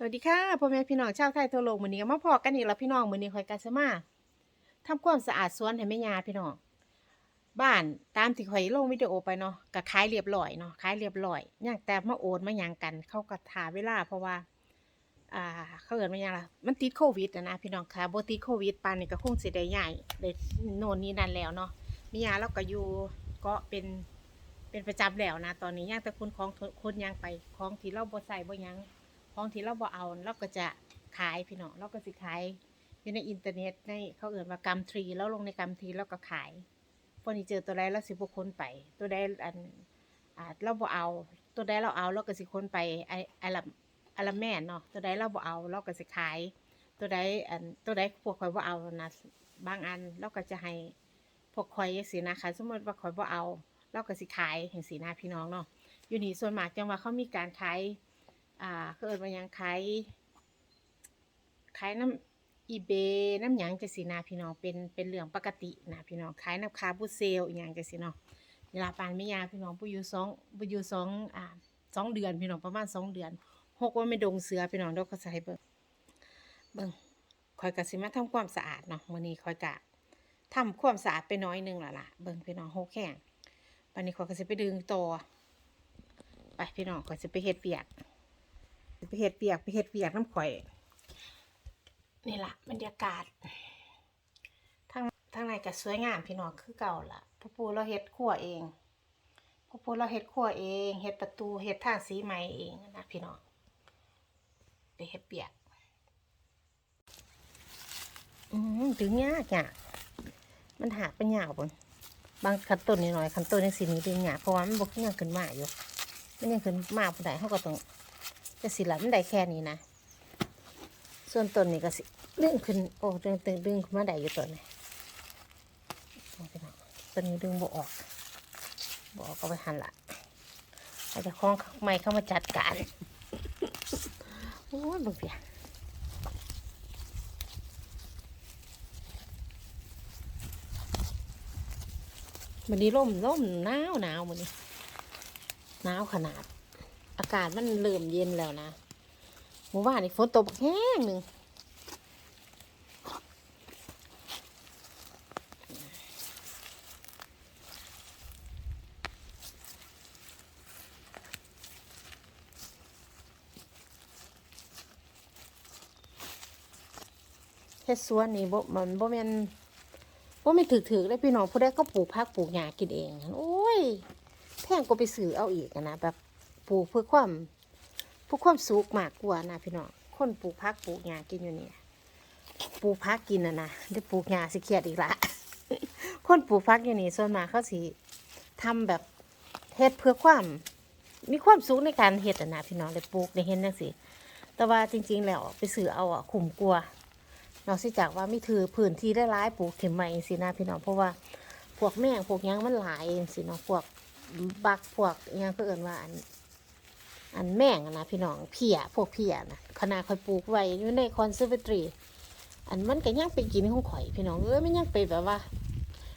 สวัสดีค่ะพ่อแม่พี่น้องชาวไทยทั่วโลกมื้อนี้ก็มาพอกันอีกแล้วพี่น้องมื้อนี้ข่อยก็จะมาทำความสะอาดสวนให้แม่ยาพี่น้องบ้านตามที่ข่อยลงวิดีโอไปเนาะก็ขายเรียบร้อยเนาะขายเรียบร้อยย่างแต่มาโอนมาหยังกัน เขาก็ทาเวลาเพราะว่า อ่า เขาเอิ้นว่าหยังล่ะมันติดโควิดนะพี่น้องค่ะบ่ติดโควิดปานนี้ก็คงสิได้ย้ายได้โน่นนี่นั่นแล้วเนาะแม่ยาเราก็อยู่ก็เป็นเป็นประจำแล้วนะ ตอนนี้ย่างแต่คนของคนยังไปของที่เราบ่ใส่บ่ยัง ของที่เราบ่เอาเราก็จะขายพี่น้องเราก็สิขายอยู่ในอินเทอร์เน็ตในเขาเอ่นว่ากำทรีแล้วลงในกำทรีแล้วก็ขายเฟอร์นิเจอร์ตัวใดเราสิบ่คนไป ตัวใดอันอ่าเราบ่เอา ตัวใดเราเอาเราก็สิคนไปไอไอละไอละแม่เนาะตัวใดเราบ่เอาเราก็สิขาย ตัวใดอันตัวใดพวกข่อยบ่เอานะบางอันเราก็จะให้พวกข่อยจังซี่นะคะสมมติว่าข่อยบ่เอาเราก็สิขายจังซี่นะพี่น้องเนาะอยู่นี่ส่วนมากจังว่าเขามีการขาย อ่าเขาเอิ้นว่ายังขายขายน้ำอีเบน้ำหยังจังซี่นะพี่น้องเป็นเป็นเรื่องปกตินะพี่น้องขายน้ำคาบูเซลอีหยังจังซี่เนาะเวลาปานไม่ยาพี่น้องผู้อยู่สองผู้อยู่สองอ่าสองเดือนพี่น้องประมาณสองเดือนหกว่าไม่ดงเสือพี่น้องเดี๋ยวเขาจะให้เบิ่งเบิ่งคอยกะสิมาทำความสะอาดเนาะมื้อนี้คอยกะทำความสะอาดไปน้อยนึงและล่ะเบิ่งพี่น้องหกแข้งวันนี้คอยก็สิไปดึงต่อไปพี่น้องคอยสิไปเฮ็ดเปียก ไปเฮ็ดเปียกไปเฮ็ดเปียกน้ำข่อย นี่ล่ะบรรยากาศทางทางในก็สวยงามพี่น้องคือเก่าล่ะพ่อปูเราเฮ็ดครัวเองพ่อปูเราเฮ็ดครัวเองเฮ็ดประตูเฮ็ดทางสีใหม่เองนะพี่น้องไปเฮ็ดเปียก อืมถึงยากยากมันหักเป็นยาบนบางขั้นต้นนิดหน่อยขั้นต้นในสีนี้ดึงยากเพราะว่ามันบกยังขึ้นมาอยู่มันยังขึ้นมาผู้ใดเขาก็ต้อง จะสิละมันได้แค่นี้นะ ส่วนต้นนี่ก็สิดึงขึ้น โอ้ดึงดึงดึงขึ้นมาได้อยู่ต้นนี่เอาไปเนาะต้นนี้ดึงบ่ออกบ่ออกก็ไปหันละอาจจะคล้องไม้เข้ามาจัดการ โอ้ยบึกเปียมันนี้ร่มร่มหนาวหนาวมันนี้หนาวขนาด อากาศมันเริ่มเย็นแล้วนะเมื่อวานนี่ฝนตกแห้งหนึ่งเฮ็ดสวนนี่บ่มันบ่แม่นบ่แม่นถึกๆได้พี่น้องผู้ใดก็ปลูกผักปลูกหญ้ากินเอง โอ้ย แพงกว่าไปซื้อเอาอีกนะแบบ ปลูกเพื่อความเพื่อความสุขมากกว่านะพี่น้องคนปลูกพักปลูกหญ้ากินอยู่นี่ปลูกพักกินนะนะได้ปลูกหญ้าสิเครียดอีกละคนปลูกพักอยู่นี่ส่วนมากเขาสิทำแบบเฮ็ดเพื่อความมีความสุขในการเฮ็ดนะพี่น้องได้ปลูกได้เห็นจังซี่แต่ว่าจริง ๆ แล้วไปซื้อเอาอะคุ้มกลัวนอกจากว่าไม่ถือพื้นที่ได้ร้ายปลูกถิ่มใหม่สินะพี่น้องเพราะว่าพวกแมงพวกยังมันหลายสินาะพวกบักพวกยังก็เอินว่าอัน อันแม่งนะพี่น้องเพียพวกเพียนะขนาดข่อยปลูกไว้อยู่ในคอนเซอร์เวตรี อันมันก็ยังไปกินของข่อยพี่น้องเอ้ยมันยังไปแบบว่า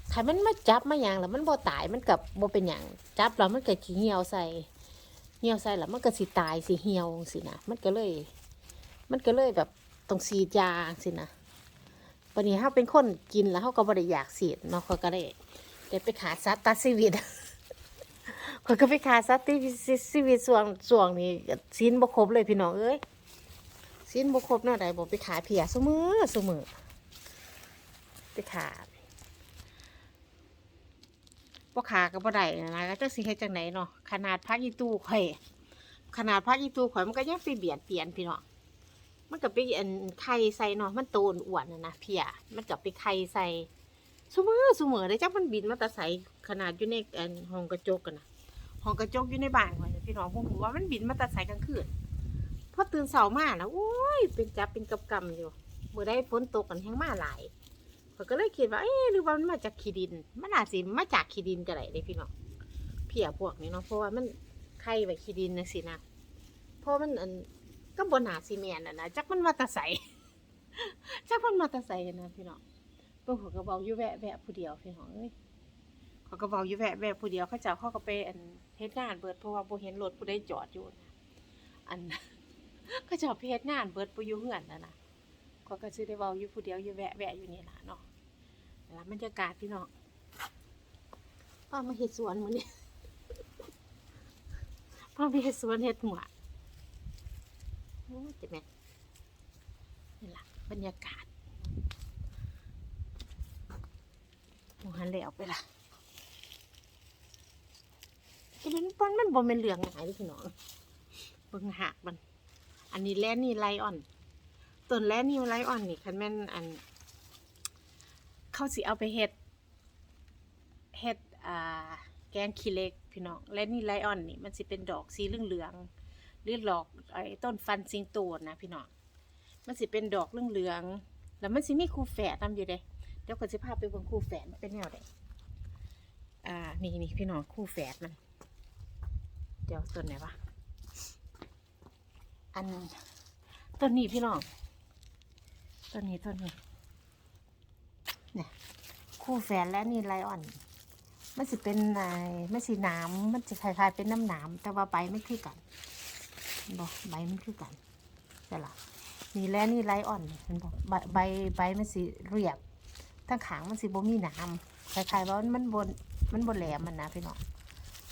ใครมันมาจับมาหยังแล้วมันบ่ตายมันกับบ่เป็นหยังจับแล้วมันก็ขี้เหี่ยวใส่เหี่ยวใส่แล้วมันก็สิตายสิเหี่ยวสินะมันก็เลย มันก็เลยแบบต้องฉีดยาสินะวันนี้เฮาเป็นคนกินแล้วเฮาก็บ่ได้อยากฉีดเนาะเขาก็ได้ได้ไปขาสัตว์ตัดชีวิต อยก็ไปขาสัตว์ที่ชีวิตส่วงส่วงนี้สิ้นบ่ครบเลยพี่น้องเอ้ยสิ้นบ่ครบเนาะใดบ่ไปขาเพียซุมือซุมือไปขาบ่ขาก็บ่ได้นะก็จักสิเฮ็ดจังไดเนาะขนาดพักอีตู้ข่อยขนาดพักอีตู้ข่อยมันก็ยังไปเบียดเบียนพี่น้องมันก็ไปอันไข่ใส่เนาะมันโตนอ้วนน่ะนะเพียมันก็ไปไข่ใส่ซุมือซุมือได้จักมันบินมาแตะใสขนาดอยู่ในอันห้องกระจกกันนะ ห้องกระจกอยู่ในบ้านข่อยน่ะพี่น้องพวกผมว่ามันบินมาตัดสายกลางคืนพอตื่นเสาร์มาแล้วโอ้ย เป็นจับเป็นกับกำอยู่เมื่อได้ฝนตกกันแห้งมาหลายข่อยก็เลยคิดว่าเอ๊ะหรือว่ามันมาจากขี้ดิน มันอาจสิมาจากขี้ดินก็ได้เด้พี่น้องเพียพวกนี้เนาะเพราะว่ามันไข่ไว้ขี้ดินนะสินะเพราะมันอันก็บนหาซีเมนต์อะนะจักมันมาตะใสจักมันมาตะใสนะพี่น้องเพิ่งหัวกระบอกอยู่แวะแวะผู้เดียวพี่น้องเอ้ย เขาก็บอกอยู่แวะแวะผู้เดียวเขาเจ้าเขาก็ไปอันเฮ็ดงานเบิดเพราะว่าบ่เห็นรถผู้ใดจอดอยู่นะอันก็เจะเพจงานเบิดบ่อยู่เฮือนนั่นน่ะก็ก็สิได้เว้าอยู่ผู้เดียวอยู่แวะแวะอยู่นี่ล่ะเนาะนี่ล่ะบรรยากาศพี่น้องพามาเฮ็ดสวนมื้อนี้พามาเฮ็ดสวนเฮ็ดหัวโอ้ยเจ็บแม่นนี่ล่ะบรรยากาศมองหันแล้วไปล่ะจะ เป็นปนมันบ่แม่นเหลืองหายพี่น้องเบิ่งหักมัน อันนี้แลนี่ไลออนต้นแลนี่ไลออนนี่คันแม่นอันเขาสิเอาไปเฮ็ดเฮ็ดอ่าแกงขี้เล็กพี่น้องแลนี่ไลออนนี่มันสิเป็นดอกสีเหลืองๆหลืองหรือดอกไอ้ต้นฟันสิงโตนะพี่น้องมันสิเป็นดอกเหลืองๆแล้วมันสิมีคู่แฝดนำอยู่เด้เดี๋ยวก็สิพาไปเบิ่งคู่แฝดมันเป็นแนวใดอ่านี่นี่พี่น้องคู่แฝดมัน ดี๋ยวต้นไหนวะอันต้นนี้พี่น้องต้นนี้ต้นนี้เนี่ยคู่แฝดและนี่ไลออน มันสิเป็นไอ้มันสิน้ำมันจะคล้ายๆเป็นน้ำหนามแต่ว่าใบไม่คือกันบอกใบไมันคือกันใช่ละนี่และนี่ไลออนเห็นบอกใบใบใบมันสิเรียบทั้งขางมันสิบ่มีหนามคล้ายๆว่ามันบนมันบนแหลมมันนะพี่น้อง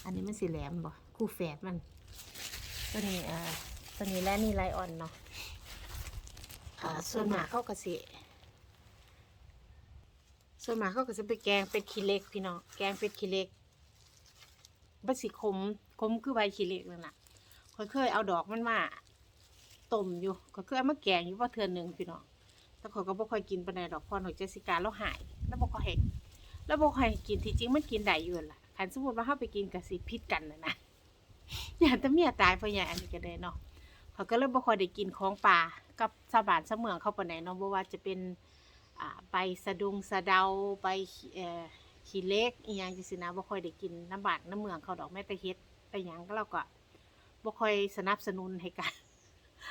อันนี้มันสิแหลมบ่ คู่แฝดมันตัวนี้อ่าตัวนี้และนี่ไลออนเนาะอ่าส่วนมากเขาก็สิส่วนมากเขาก็จะไปแกงเป็ดขี้เล็กพี่น้องแกงเป็ดขี้เล็กบัสิขมขมคือใบขี้เล็กนั่นน่ะค่อยเคยเอาดอกมันมาต้มอยู่ก็เคยเอามาแกงอยู่ว่าเทือนหนึ่งพี่น้องแต่เขาก็บ่ค่อยกินปานดดอกพอหน่อยเจสิกาแล้วหาย แล้วบ่ค่อยให้แล้วบ่ค่อยให้กินที่จริงมันกินได้อยู่นั่นล่ะคันสมมุติว่าเฮาไปกินก็สิพิษกันน่ะนะ อย่าแต่เมียตายเพราะอย่างอันนี้ก็ได้เนาะเขาก็เลยบ่ค่อยได้กินของป่ากับชาวบ้านชาวเมืองเขาปานใดเนาะบ่ว่าจะเป็นอ่าใบสะดุงสะเดาใบขี้เอ่อขี้เล็กอีหยังจังซี่นะบ่ค่อยได้กินน้ำบ้านน้ำเมืองเขาดอกแม้แต่เฮ็ดไปหยังก็เราก็บ่ค่อยสนับสนุนให้กัน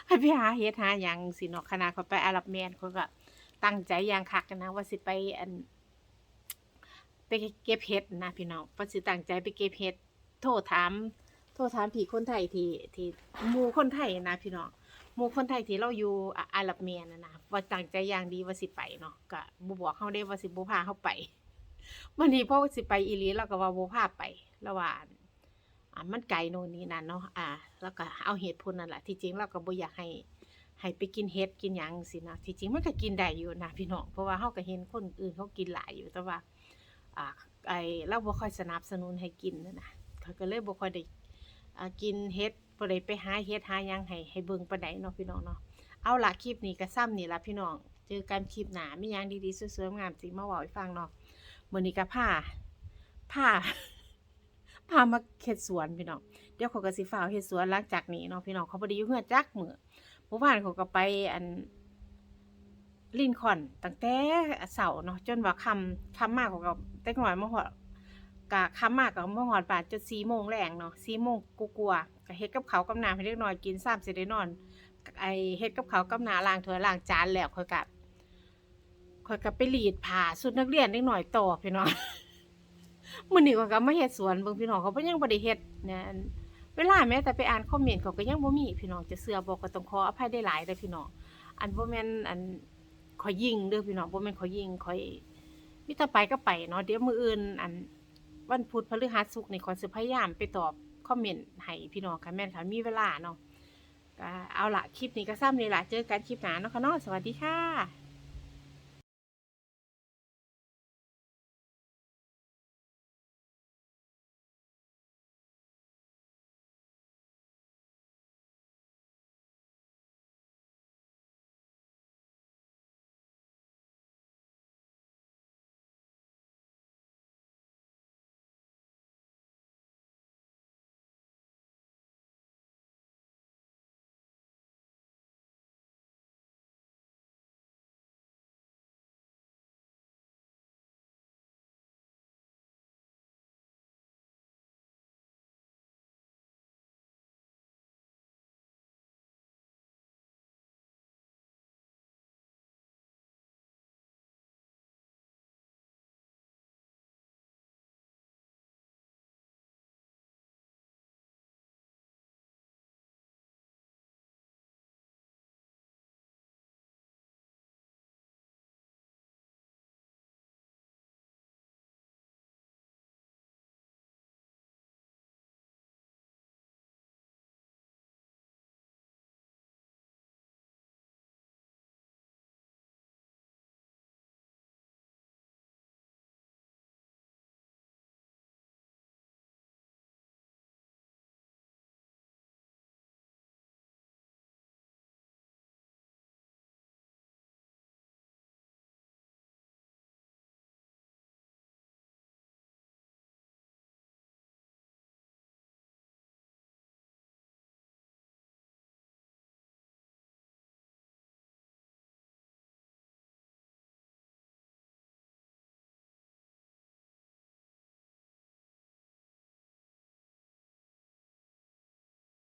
ให้ไปหาเฮ็ดหาหยังสิเนาะขนาดเขาไปอารับแมนเขาก็ตั้งใจอย่างคักกันนะว่าสิไปอันไปเก็บเห็ดนะพี่น้องว่าสิตั้งใจไปเก็บเห็ดโทรถาม โทรถามผีคนไทยที่ที่หมู่คนไทยนะพี่น้องหมู่คนไทยที่เราอยู่อะอาหรับเมียนะนะว่าตั้งใจอย่างดีว่าสิไปเนาะก็บ่บอกเขาได้ว่าสิบ่พาเขาไปวันนี้เพราะว่าสิไปอีหลีเราก็ว่าบ่พาไประหว่างอะมันไกลโน่นนี่นั่นเนาะอ่า แล้วก็เอาเหตุผลนั่นแหละที่จริงเราก็บ่อยากให้ให้ไปกินเห็ดกินหยังสินะที่จริงมันก็กินได้อยู่นะพี่น้องเพราะว่าเฮาก็เห็นคนอื่นเขากินหลายอยู่แต่ว่าอ่าไอเราบ่ค่อยสนับสนุนให้กินนะนะเขาก็เลยบ่ค่อยได้ กินเฮ็ดบ่ได้ไปหาเฮ็ดหายังให้ให้เบิ่งปานใดเนาะพี่น้องเนาะเอาล่ะคลิปนี้ก็ซ้ำนี่ล่ะพี่น้องเจอกันคลิปหน้ามีหยังดีๆสวยๆงามสิมาเว้าให้ฟังเนาะมื้อนี้ก็พาพาพามาเฮ็ดสวนพี่น้อง เดี๋ยวเขาก็สิฟ้าวเฮ็ดสวนหลังจากนี้เนาะพี่น้องเขาบ่ได้อยู่เฮือนจักมื้อเมื่านเขาก็ไปอันลินคอนตั้งแต่เช้าเนาะจนว่าคำคำมากเขาก็แต่น้อยมาฮอด กะค่ำมากก็มาหอดบาทจนสี่โมงแรงเนาะสี่โมงกูกลัวๆก็เฮ็ดกับเขากับน้ำให้เล็กน้อยกินซ้ำเสิได้นอนไอเฮ็ดกับเขากับนาล้างถ้วยล้างจานแล้วค่อยกะค่อยกะไปรีดผ้าสุดนักเรียนเล็กน้อยต่อพี่น้องมื้อนี้ข้อยก็มาเฮ็ดสวนเบิ่งพี่น้องเขาบ่ยังบ่ได้เฮ็ดเนี่ยเวลาแม้แต่ไปอ่านคอมเมนต์เขาก็ยังบ่มีพี่น้องจะเชื่อบ่ก็ต้องขออภัยได้หลายเด้อพี่น้องอันบ่แม่นอันขอยิงเด้อพี่น้องบ่แม่นขอยิงขอยมีแต่ไปก็ไปเนาะเดี๋ยวมื้ออื่นอัน วันพุธพฤหัสศุกร์นี่ขอสิพยายามไปตอบคอมเมนต์ให้พี่น้องค่ะแม่นค่ะมีเวลาเนาะก็เอาละคลิปนี้ก็ซ้ำนี่ละเจอกันคลิปหน้าเนาะค่ะเนาะสวัสดีค่ะ